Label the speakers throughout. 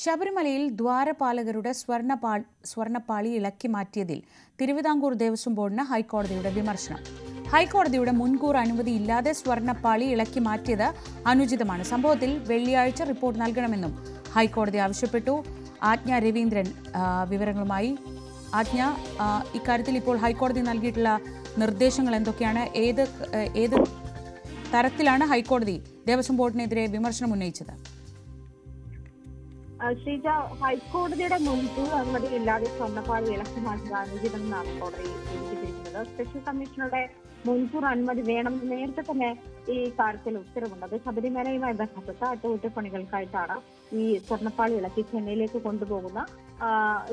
Speaker 1: ശബരിമലയിൽ ദ്വാരപാലകരുടെ സ്വർണ്ണപാ സ്വർണപാളി ഇളക്കി മാറ്റിയതിൽ തിരുവിതാംകൂർ ദേവസ്വം ബോർഡിന് ഹൈക്കോടതിയുടെ വിമർശനം ഹൈക്കോടതിയുടെ മുൻകൂർ ഇല്ലാതെ സ്വർണ്ണപ്പാളി ഇളക്കി മാറ്റിയത് അനുചിതമാണ് സംഭവത്തിൽ വെള്ളിയാഴ്ച റിപ്പോർട്ട് നൽകണമെന്നും ഹൈക്കോടതി ആവശ്യപ്പെട്ടു ആജ്ഞ രവീന്ദ്രൻ വിവരങ്ങളുമായി ആജ്ഞ ഇക്കാര്യത്തിൽ ഇപ്പോൾ ഹൈക്കോടതി നൽകിയിട്ടുള്ള നിർദ്ദേശങ്ങൾ എന്തൊക്കെയാണ് ഏത് ഏത് തരത്തിലാണ് ഹൈക്കോടതി ദേവസ്വം ബോർഡിനെതിരെ വിമർശനം ഉന്നയിച്ചത്
Speaker 2: ശ്രീജ ഹൈക്കോടതിയുടെ മുൻകൂർ അനുമതിയില്ലാതെ സ്വർണ്ണപ്പാട് വിലക്കമാക്കുക അനുചിതമെന്നാണ് കോടതി വിധിച്ചിരിക്കുന്നത് സ്പെഷ്യൽ കമ്മീഷനുടെ മുൻകൂർ അനുമതി വേണമെന്ന് നേരത്തെ തന്നെ ഈ കാര്യത്തിൽ ഉത്തരവുണ്ടത് ശബരിമലയുമായി ബന്ധപ്പെട്ട അറ്റകുറ്റപ്പണികൾക്കായിട്ടാണ് ഈ സ്വർണ്ണപ്പാളി ഇളക്കി ചെന്നൈയിലേക്ക് കൊണ്ടുപോകുന്ന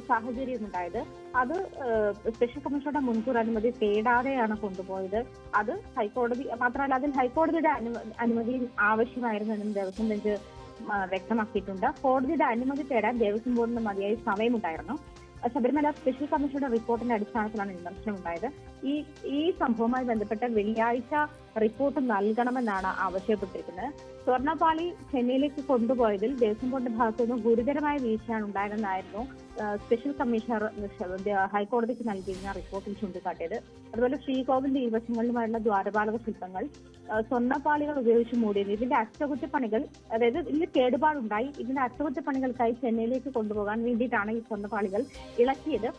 Speaker 2: സാഹചര്യം ഉണ്ടായത് അത് സ്പെഷ്യൽ കമ്മീഷനുടെ മുൻകൂർ അനുമതി തേടാതെയാണ് കൊണ്ടുപോയത് അത് ഹൈക്കോടതി മാത്രമല്ല അതിൽ ഹൈക്കോടതിയുടെ അനുമതി ആവശ്യമായിരുന്നു എന്നും ദേവസ്വം ബെഞ്ച് വ്യക്തമാക്കിയിട്ടുണ്ട് കോടതിയുടെ അനുമതി തേടാൻ ദേവസ്വം ബോർഡിന് മതിയായ സമയമുണ്ടായിരുന്നു ശബരിമല സ്പെഷ്യൽ കമ്മീഷയുടെ റിപ്പോർട്ടിന്റെ അടിസ്ഥാനത്തിലാണ് വിമർശനം ഉണ്ടായത് ഈ ഈ സംഭവവുമായി ബന്ധപ്പെട്ട് വെള്ളിയാഴ്ച റിപ്പോർട്ട് നൽകണമെന്നാണ് ആവശ്യപ്പെട്ടിരിക്കുന്നത് സ്വർണ്ണപാളി ചെന്നൈയിലേക്ക് കൊണ്ടുപോയതിൽ ദേവസ്വം ബോർഡിന്റെ ഭാഗത്തു നിന്ന് ഗുരുതരമായ വീഴ്ചയാണ് ഉണ്ടായതെന്നായിരുന്നു സ്പെഷ്യൽ കമ്മീഷണർ ഹൈക്കോടതിക്ക് നൽകിയിരുന്ന റിപ്പോർട്ടിൽ ചൂണ്ടിക്കാട്ടിയത് അതുപോലെ ശ്രീകോവിലിന്റെ ഇരുവശങ്ങളിലുമായുള്ള ദ്വാരപാലക ശില്പങ്ങൾ സ്വർണ്ണപാളികൾ ഉപയോഗിച്ച് മൂടിയത് ഇതിന്റെ അറ്റകുറ്റപ്പണികൾ അതായത് ഇതിന് കേടുപാടുണ്ടായി ഇതിന്റെ അറ്റകുറ്റപ്പണികൾക്കായി ചെന്നൈയിലേക്ക് കൊണ്ടുപോകാൻ വേണ്ടിയിട്ടാണ് ഈ സ്വർണ്ണപാളികൾ ഇളക്കിയത്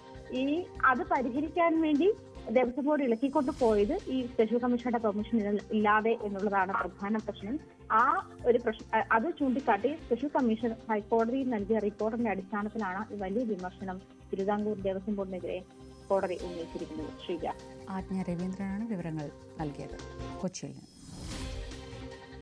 Speaker 2: ഈ അത് പരിഹരിക്കാൻ വേണ്ടി ദേവസ്വം ബോർഡ് ഇളക്കിക്കൊണ്ട് പോയത് ഈ സ്പെഷ്യൽ കമ്മീഷണറുടെ പെർമിഷൻ ഇല്ലാതെ എന്നുള്ളതാണ് പ്രധാന പ്രശ്നം ആ ഒരു പ്രശ്നം അത് ചൂണ്ടിക്കാട്ടി സ്പെഷ്യൽ കമ്മീഷൻ ഹൈക്കോടതിയിൽ നൽകിയ റിപ്പോർട്ടിന്റെ അടിസ്ഥാനത്തിലാണ് വലിയ വിമർശനം തിരുവിതാംകൂർ ദേവസ്വം ബോർഡിനെതിരെ കോടതി ഉന്നയിച്ചിരിക്കുന്നത് ശ്രീജ ആജ്ഞ രവീന്ദ്രനാണ് വിവരങ്ങൾ നൽകിയത് കൊച്ചിയിൽ നിന്ന്